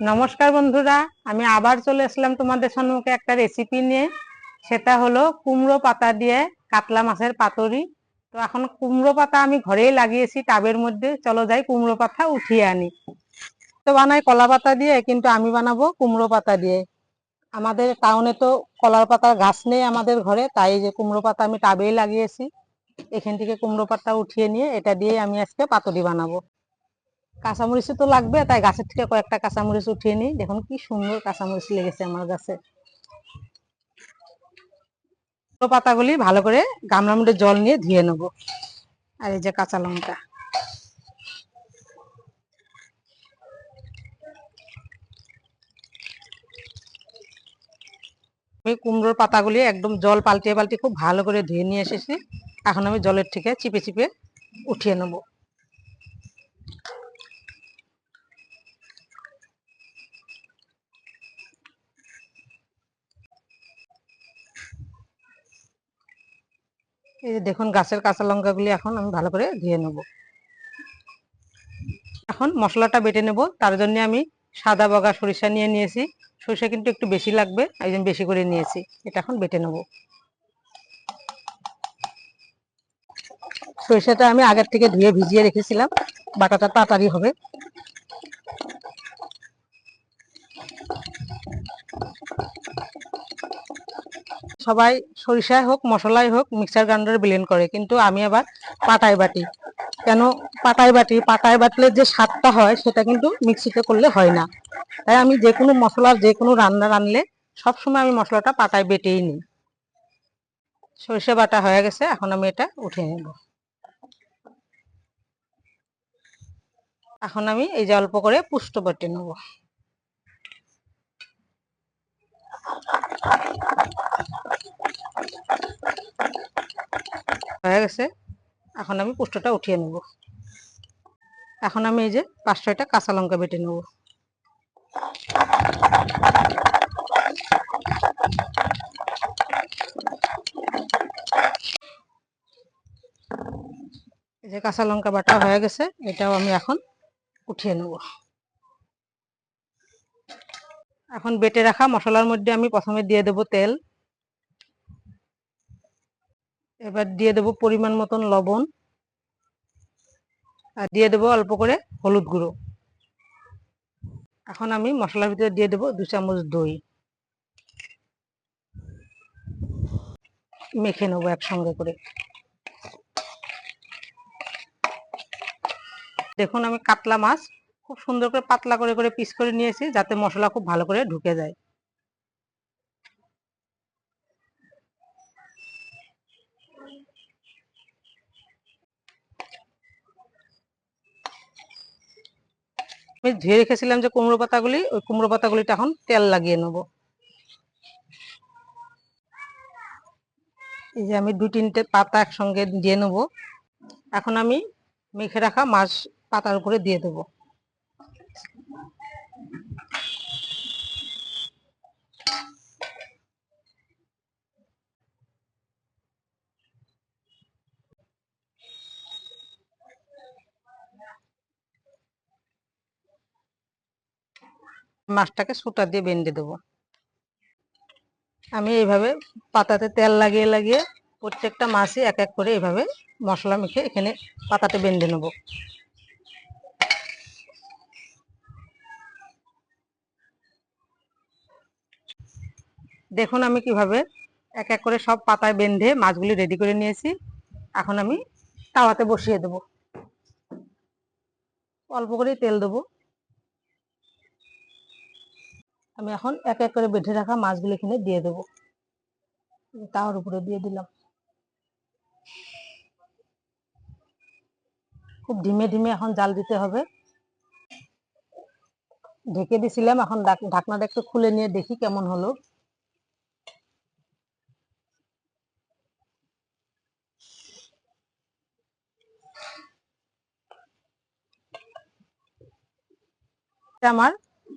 নমস্কার বন্ধুরা, আমি আবার চলে আসলাম তোমাদের সম্মুখে একটা রেসিপি নিয়ে। সেটা হলো কুমড়ো পাতা দিয়ে কাতলা মাছের পাতুরি। তো এখন কুমড়ো পাতা আমি ঘরেই লাগিয়েছি টাবের মধ্যে। চলো যাই কুমড়ো পাতা উঠিয়ে আনি। তো বানাই কলা পাতা দিয়ে, কিন্তু আমি বানাবো কুমড়ো পাতা দিয়ে। আমাদের টাউনে তো কলার পাতার গাছ নেই আমাদের ঘরে, তাই যে কুমড়ো পাতা আমি টাবেই লাগিয়েছি। এখান থেকে কুমড়ো পাতা উঠিয়ে নিয়ে, এটা দিয়ে আমি আজকে পাতুরি বানাবো। কাঁচামরিচ তো লাগবে, তাই গাছের থেকে কয়েকটা কাঁচামরিচ উঠিয়ে নিই। দেখুন কি সুন্দর কাঁচামরিচ লেগেছে আমার গাছে। পাতাগুলি ভালো করে গামলার মধ্যে জল নিয়ে ধুয়ে নেব। আর এই যে কাঁচা লঙ্কা। আমি কুমড়োর পাতাগুলি একদম জল পাল্টিয়ে পাল্টিয়ে খুব ভালো করে ধুয়ে নিয়ে এসেছি। এখন আমি জলের থেকে চিপে চিপে উঠিয়ে নেব। এই যে দেখুন, গাছের কাঁচা লঙ্কাগুলি এখন আমি ভালো করে ধুয়ে নেব। এখন মশলাটা বেটে নেব, তার জন্য আমি সাদা বগা সরিষা নিয়ে নিয়েছি। সরিষা কিন্তু একটু বেশি লাগবে এই জন্য বেশি করে নিয়েছি। এটা এখন বেটে নেব। সরিষাটা আমি আগের থেকে ধুয়ে ভিজিয়ে রেখেছিলাম, বাটাটা তাড়াতাড়ি হবে। সবাই সরিষায় হোক, মশলাই হোক মিক্সার গ্রাইন্ডারে ব্লেন্ড করে। কিন্তু আমি আবার পাটায় বাটি। কেন পাটায় বাটি? পাটায় বাটলে যে স্বাদটা হয়, সেটা কিন্তু মিক্সিতে করলে হয় না। তাই আমি যে কোনো মশলার যে কোনো রান্না রানলে সবসময় আমি মশলাটা পাটায় বেটেই নিই। সরিষা বাটা হয়ে গেছে, এখন আমি এটা উঠে নেব। এখন আমি এই যে অল্প করে পুষ্ট বেটে নেব। হয়ে গেছে। এখন আমি পুষ্টটা উঠিয়ে নেব। এখন আমি এই যে পাঁচ ছয়টা কাঁচা লঙ্কা বেটে নেব। এই যে কাঁচা লঙ্কা বাটা হয়ে গেছে, এটাও আমি এখন উঠিয়ে নেব। এখন বেটে রাখা মশলার মধ্যে আমি প্রথমে দিয়ে দেব তেল। এবার দিয়ে দেব পরিমাণ মতন লবণ। আর দিয়ে দেব অল্প করে হলুদ গুঁড়ো। এখন আমি মশলার ভিতরে দিয়ে দেব দু চামচ দই। মেখে নেব একসঙ্গে করে। দেখুন আমি কাতলা মাছ খুব সুন্দর করে পাতলা করে করে পিস করে নিয়েছি, যাতে মশলা খুব ভালো করে ঢুকে যায়। আমি ধুয়ে রেখেছিলাম যে কুমড়ো পাতাগুলি, ওই কুমড়ো পাতাগুলিটা এখন তেল লাগিয়ে নেব। এই যে আমি দু তিনটে পাতা একসঙ্গে দিয়ে নেব। এখন আমি মেখে রাখা মাছ পাতার উপরে দিয়ে দেব। মাছটাকে সুতা দিয়ে বেঁধে দেবো। আমি এইভাবে পাতাতে তেল লাগিয়ে লাগিয়ে প্রত্যেকটা মাছই এক এক করে এইভাবে মশলা মেখে এখানে পাতাতে বেঁধে নেব। দেখুন আমি কীভাবে এক এক করে সব পাতায় বেঁধে মাছগুলি রেডি করে নিয়েছি। এখন আমি তাওয়াতে বসিয়ে দেব। অল্প করেই তেল দেবো। আমি এখন এক এক করে বেঁধে রাখা মাছগুলো এখানে দিয়ে দেবো। তাওয়ার উপরে দিয়ে দিলাম। খুব ধিমে ধিমে এখন জাল দিতে হবে। ঢেকে দিছিলাম, এখন ঢাকনাটা একটু খুলে নিয়ে দেখি কেমন হলো। আমার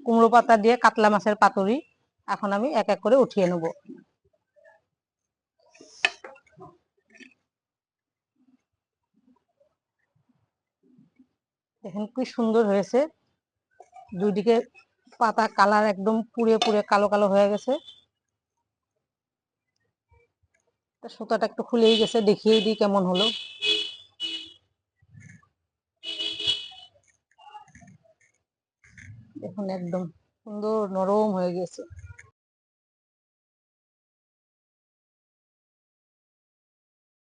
কুমড়ো পাতা দিয়ে কাতলা মাছের পাতুরি এখন আমি এক এক করে উঠিয়ে নেব। দেখেন কি সুন্দর হয়েছে। দুই দিকে পাতা কালার একদম পুড়ে পুড়ে কালো কালো হয়ে গেছে। সুতাটা একটু খুলেই গেছে দেখিয়ে দিই কেমন হলো। দেখুন একদম সুন্দর নরম হয়ে গেছে।